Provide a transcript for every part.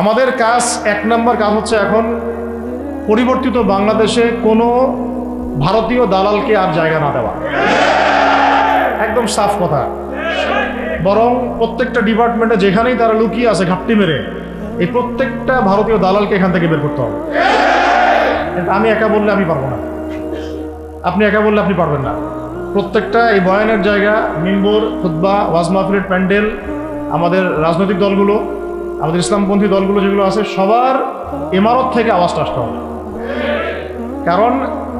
আমাদের কাজ, এক নম্বর কাজ হচ্ছে এখন পরিবর্তিত বাংলাদেশে কোনো ভারতীয় দালালকে আর জায়গা না দেওয়া। একদম সাফ কথা। বরং প্রত্যেকটা ডিপার্টমেন্টে যেখানেই তারা লুকিয়ে আছে ঘাপটি মেরে, এই প্রত্যেকটা ভারতীয় দালালকে এখান থেকে বের করতে হবে। আমি একা বললে আমি পারব না। আপনি একা বললে আপনি পারবেন না। প্রত্যেকটা এই বয়ানের জায়গা, মিম্বর খুদ্া ওয়াজ প্যান্ডেল, আমাদের রাজনৈতিক দলগুলো আমাদের ইসলামপন্থী দলগুলো যেগুলো আছে, সবার ইমারত থেকে আওয়াজটা আসতে হবে। কারণ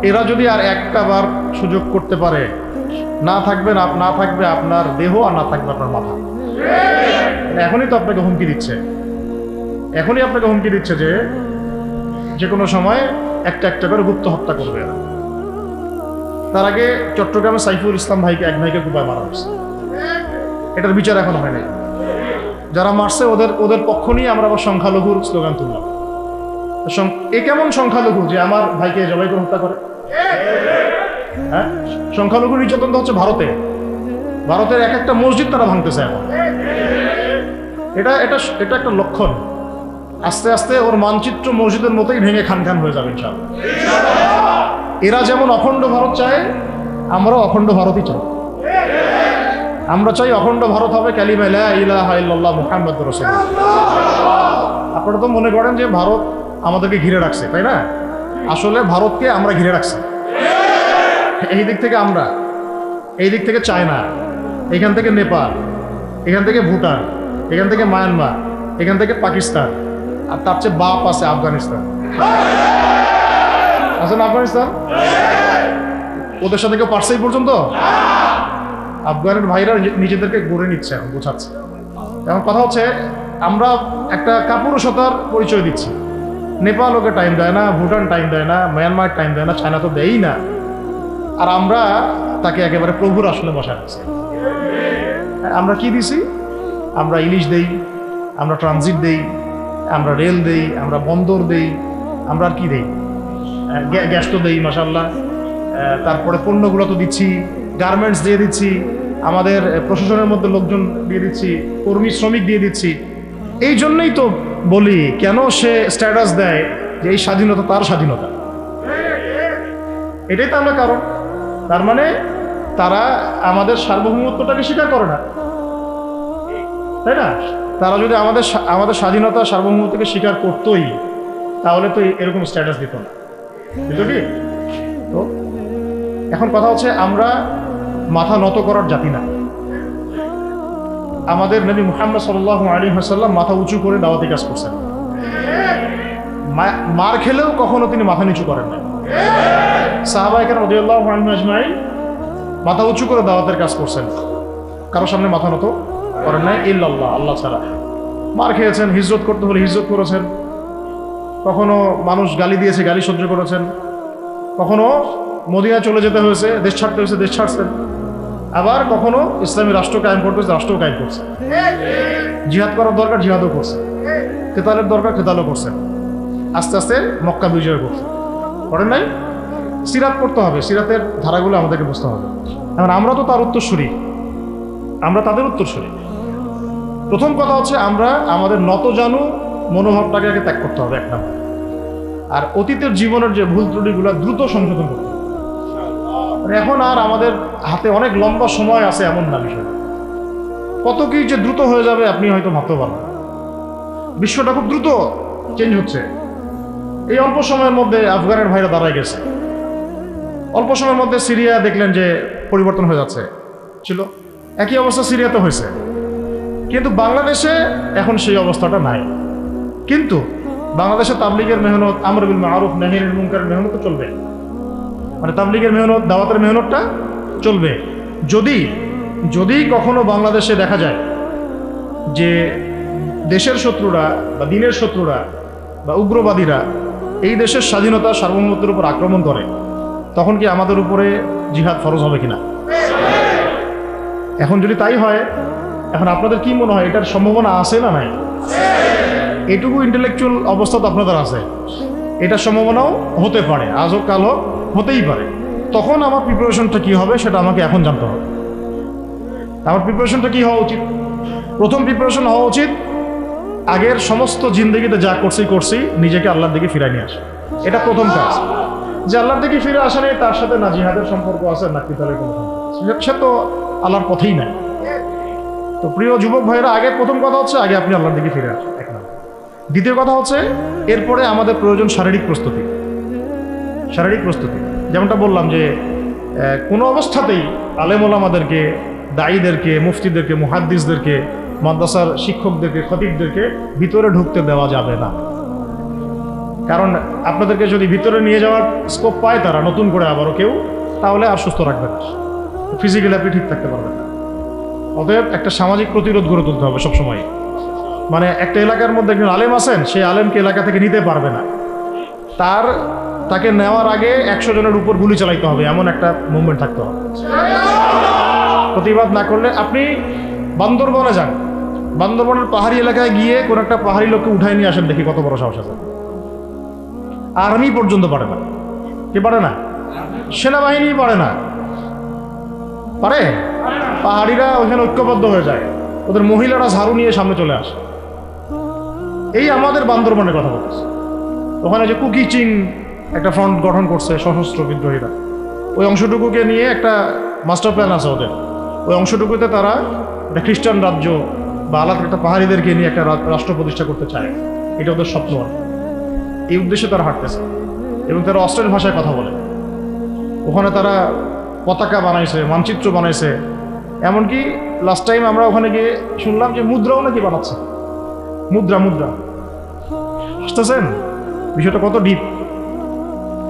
এরা যদি আর একটা বার সুযোগ করতে পারে, না থাকবে না থাকবে আপনার দেহ আর না থাকবে আপনার মাথা। এখনই তো আপনাকে হুমকি দিচ্ছে। এখনই আপনাকে হুমকি দিচ্ছে যে যে কোনো সময় একটা একটা করে গুপ্ত হত্যা করবে তার আগে চট্টগ্রামে সাইফুল ইসলাম ভাইকে এক ভাইকে গুপায় মারা হয়েছে। এটার বিচার এখন হয় নাই যারা মারছে, ওদের ওদের পক্ষ নিয়ে আমরা আবার সংখ্যালঘুর স্লোগান তুললাম। এ কেমন সংখ্যালঘু যে আমার ভাইকে জবাই করে হত্যা করে? হ্যাঁ? সংখ্যালঘু নির্যাতন তো হচ্ছে ভারতে। ভারতের এক একটা মসজিদ তারা ভাঙতেছে এখন। এটা এটা এটা একটা লক্ষণ। আস্তে আস্তে ওর মানচিত্র মসজিদের মতোই ভেঙে খান খান হয়ে যাবে ইনশাআল্লাহ। এরা যেমন অখণ্ড ভারত চায়, আমরাও অখণ্ড ভারতই চাই। আমরা চাই অখণ্ড ভারত হবে ক্যালিমা লা ইলাহা রাসূলুল্লাহ। আপনারা তো মনে করেন যে ভারত আমাদেরকে ঘিরে রাখছে, তাই না? আসলে ভারতকে আমরা ঘিরে রাখছি। এই দিক থেকে আমরা, এই দিক থেকে চায়না, এখান থেকে নেপাল, এখান থেকে ভুটান, এখান থেকে মায়ানমার, এখান থেকে পাকিস্তান, আর তার চেয়ে বাপ আছে আফগানিস্তান। আছে না আফগানিস্তান? ওদের সাথে কেউ পারছে এই পর্যন্ত? আফগানের ভাইরা নিজেদেরকে গড়ে নিচ্ছে এখন বোঝাচ্ছে এখন কথা হচ্ছে, আমরা একটা কাপুরুষতার পরিচয় দিচ্ছি। নেপাল ওকে টাইম দেয় না, ভুটান টাইম দেয় না মায়ানমার টাইম দেয় না চায়না তো দেয়ই না। আর আমরা তাকে একেবারে প্রভুর আসলে বসায় রাখছি আমরা কি দিছি? আমরা ইলিশ দেই, আমরা ট্রানজিট দেই, আমরা রেল দেই, আমরা বন্দর দেই, আমরা আর কি দেই? গ্যাস তো দেই মাসাল্লাহ তারপরে পণ্যগুলো তো দিচ্ছি। গার্মেন্টস দিয়ে দিচ্ছি, আমাদের প্রশাসনের মধ্যে লোকজন দিয়ে দিচ্ছি, কর্মী, শ্রমিক দিয়ে দিচ্ছি। এই জন্যই তো বলি, কেন সে স্ট্যাটাস দেয় যে এই স্বাধীনতা তার স্বাধীনতা? এটাই তো আমরা কারণ। তার মানে তারা আমাদের সার্বভৌমত্বটাকে স্বীকার করে না। তাই না? তারা যদি আমাদের আমাদের স্বাধীনতা, সার্বভৌমত্বকে স্বীকার করতোই, তাহলে তো এরকম স্ট্যাটাস দিত না। কি তো এখন কথা হচ্ছে আমরা মাথা নত করার জাতি না। আমাদের নবী মুহাম্মদ সাল্লাহ আলী হাসাল্লাম মাথা উঁচু করে দাওয়াতি কাজ করছেন। মার খেলেও কখনো তিনি মাথা নিচু করেন না সাহাবা এখানে রদিয়াল্লাহ আজমাই মাথা উঁচু করে দাওয়াতের কাজ করছেন। কারোর সামনে মাথা নত করেন নাই, ইল্লাল্লাহ, আল্লাহ ছাড়া। মার খেয়েছেন, হিজরত করতে হলে হিজরত করেছেন। কখনো মানুষ গালি দিয়েছে, গালি সহ্য করেছেন। কখনো মদিনা চলে যেতে হয়েছে, দেশ ছাড়তে হয়েছে, দেশ ছাড়ছেন আবার কখনো ইসলামী রাষ্ট্র কায়েম করতে হয়েছে রাষ্ট্র কায়েম করছে। জিহাদ করার দরকার, জিহাদও করছে। কেতালের দরকার কেতালও করছেন আস্তে আস্তে মক্কা বিজয় করছে। করেন নাই? সিরাত করতে হবে, সিরাতের ধারাগুলো আমাদেরকে বুঝতে হবে। এখন আমরা তো তার উত্তরসূরি। আমরা তাদের উত্তরসূরি। প্রথম কথা হচ্ছে আমরা আমাদের নত জানু মনোভাবটাকে আগে ত্যাগ করতে হবে, এক আর অতীতের জীবনের যে ভুল ত্রুটিগুলো দ্রুত সংশোধন করতে হবে। এখন আর আমাদের হাতে অনেক লম্বা সময় আছে এমন না বিষয়। কত কি যে দ্রুত হয়ে যাবে আপনি হয়তো ভাবতে পারবেন বিশ্বটা খুব দ্রুত চেঞ্জ হচ্ছে। এই অল্প সময়ের মধ্যে আফগানের ভাইরা দাঁড়ায় গেছে। অল্প সময়ের মধ্যে সিরিয়া দেখলেন যে পরিবর্তন হয়ে যাচ্ছে। ছিল। একই অবস্থা সিরিয়াতে হয়েছে। কিন্তু বাংলাদেশে এখন সেই অবস্থাটা নাই। কিন্তু বাংলাদেশে তাবলিগের মেহনত আমরবিল মারুফ নাহির মুনকার মেহনত চলবে। মানে তাবলিগের মেহনত, দাওয়াতের মেহনতটা চলবে। যদি যদি কখনো বাংলাদেশে দেখা যায় যে দেশের শত্রুরা বা দিনের শত্রুরা বা উগ্রবাদীরা এই দেশের স্বাধীনতা, সার্বভৌমত্বের উপর আক্রমণ করে, তখন কি আমাদের উপরে জিহাদ ফরজ হবে কিনা? এখন যদি তাই হয়, এখন আপনাদের কি মনে হয়, এটার সম্ভাবনা আছে না নাই? এটুকু ইন্টেলেকচুয়াল অবস্থা তো আপনাদের আছে। এটার সম্ভাবনাও হতে পারে আজ হোক কাল হোক হতেই পারে। তখন আমার প্রিপারেশনটা কি হবে সেটা আমাকে এখন জানতে হবে। আমার প্রিপারেশনটা কি হওয়া উচিত? প্রথম প্রিপারেশন হওয়া উচিত, আগের সমস্ত জিন্দগিতে যা করছি করছি, নিজেকে আল্লাহর দিকে ফিরাই নিয়ে আসে। এটা প্রথম কাজ। যে আল্লাহর দিকে ফিরে আসা নেই, তার সাথে না জিহাদের সম্পর্ক আছে, না কিতালের কোনো সে তো আল্লাহর পথেই নাই। তো প্রিয় যুবক ভাইয়েরা, আগে প্রথম কথা হচ্ছে, আগে আপনি আল্লাহর দিকে ফিরে আসেন। এক দ্বিতীয় কথা হচ্ছে, এরপরে আমাদের প্রয়োজন শারীরিক প্রস্তুতি। শারীরিক প্রস্তুতি। যেমনটা বললাম যে কোনো অবস্থাতেই আলেমুল আমাদেরকে দায়ীদেরকে, মুফতিদেরকে, মুহাদ্দিসদেরকে, মাদ্রাসার শিক্ষকদেরকে, খতিবদেরকে ভিতরে ঢুকতে দেওয়া যাবে না। কারণ আপনাদেরকে যদি ভিতরে নিয়ে যাওয়ার স্কোপ পায় তারা, নতুন করে আবারও কেউ, তাহলে আর সুস্থ রাখবে না। ফিজিক্যালি আপনি ঠিক থাকতে পারবেন না। অতএব একটা সামাজিক প্রতিরোধ গড়ে তুলতে হবে সবসময় মানে একটা এলাকার মধ্যে একজন আলেম আছেন, সেই আলেমকে এলাকা থেকে নিতে পারবে না। তার তাকে নেওয়ার আগে একশো জনের উপর গুলি চালাইতে হবে, এমন একটা মুভমেন্ট থাকতে হবে। প্রতিবাদ না করলে আপনি বান্দরবনে যান। বান্দরবনের পাহাড়ি এলাকায় গিয়ে কোন একটা পাহাড়ি লোককে উঠায় নিয়ে আসেন দেখি কত বড় সাহস আছে। আর্মি পর্যন্ত পারে না। কে পারে না? সেনাবাহিনী পারে না। পারে? পাহাড়িরা ওখানে ঐক্যবদ্ধ হয়ে যায়। ওদের মহিলারা ঝাড়ু নিয়ে সামনে চলে আসে। এই আমাদের বান্দরবনের কথা বলতেছে। ওখানে যে কুকি চিং একটা ফ্রন্ট গঠন করছে সশস্ত্র বিদ্রোহীরা। ওই অংশটুকুকে নিয়ে একটা মাস্টার প্ল্যান আছে ওদের। ওই অংশটুকুতে তারা একটা খ্রিস্টান রাজ্য বা আলাদা একটা পাহাড়িদেরকে নিয়ে একটা রাষ্ট্র প্রতিষ্ঠা করতে চায়। এটা ওদের স্বপ্ন। এই উদ্দেশ্যে তারা হাঁটতেছে এবং তারা অস্ট্রেল ভাষায় কথা বলে। ওখানে তারা পতাকা বানাইছে, মানচিত্র বানাইছে। এমনকি লাস্ট টাইম আমরা ওখানে গিয়ে শুনলাম যে মুদ্রাও নাকি বানাচ্ছে। মুদ্রা মুদ্রা। বুঝতেছেন বিষয়টা কত ডিপ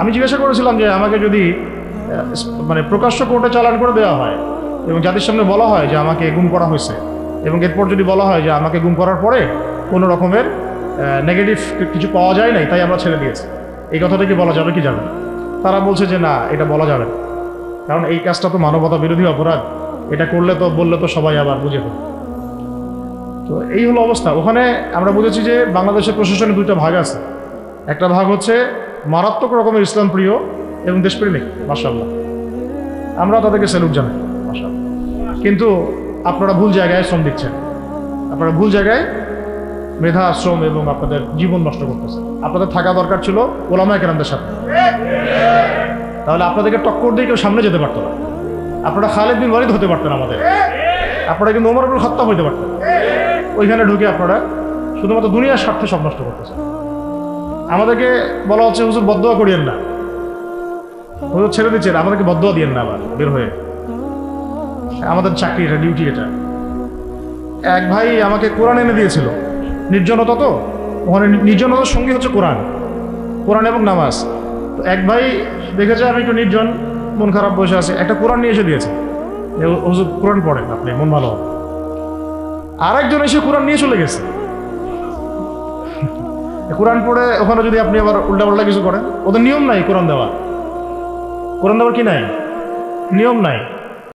আমি জিজ্ঞাসা করেছিলাম যে আমাকে যদি মানে প্রকাশ্য কোর্টে চালান করে দেওয়া হয় এবং জাতির সামনে বলা হয় যে আমাকে গুম করা হয়েছে এবং এরপর যদি বলা হয় যে আমাকে গুম করার পরে কোনো রকমের নেগেটিভ কিছু পাওয়া যায় নাই, তাই আমরা ছেড়ে দিয়েছি। এই কথাটা কি বলা যাবে কি যাবে তারা বলছে যে না, এটা বলা যাবে না। কারণ এই কাজটা তো মানবতা বিরোধী অপরাধ। এটা করলে তো, বললে তো সবাই আবার বুঝে ফেলবে। তো এই হলো অবস্থা। ওখানে আমরা বুঝেছি যে বাংলাদেশের প্রশাসনে দুইটা ভাগ আছে। একটা ভাগ হচ্ছে মারাত্মক রকমের ইসলাম প্রিয় এবং দেশপ্রেমিক মাসাল্লাহ আমরা তাদেরকে স্যালুট জানাই মাসাল্লাহ কিন্তু আপনারা ভুল জায়গায় শ্রম দিচ্ছেন। আপনারা ভুল জায়গায় মেধা, আশ্রম এবং আপনাদের জীবন নষ্ট করতেছেন। আপনাদের থাকা দরকার ছিল ওলামা কেরামদের সাথে। তাহলে আপনাদেরকে টক্কর দিয়ে কেউ সামনে যেতে পারতো না। আপনারা খালেদ বিন ওয়ালিদ হতে পারতেন আমাদের। আপনারা কিন্তু ওমর আব্দুল খত্তাব হইতে পারতেন। ওইখানে ঢুকে আপনারা শুধুমাত্র দুনিয়ার স্বার্থে সব নষ্ট করতেছেন। আমাদেরকে বলা হচ্ছে, হুজুর বদোয়া করিয়েন না। হুজুর ছেড়ে দিচ্ছেন, আমাদেরকে বদোয়া দিয়েন না আবার, বের হয়ে। আমাদের চাকরি এটা, ডিউটি এটা। এক ভাই আমাকে কোরআন এনে দিয়েছিল, নির্জনতা তো, ওখানে নির্জনতার সঙ্গে হচ্ছে কোরআন কোরআন এবং নামাজ। তো এক ভাই দেখেছে আমি একটু নির্জন, মন খারাপ বসে আছে, একটা কোরআন নিয়ে এসে দিয়েছে। হুজুর, কোরআন পড়েন আপনি, মন ভালো আর একজন এসে কোরআন নিয়ে চলে গেছে। কোরআন পড়ে ওখানে যদি আপনি আবার উল্টা পাল্টা কিছু করেন, ওদের নিয়ম নাই কোরআন দেওয়া কোরআন দেওয়ার কি নাই? নিয়ম নাই।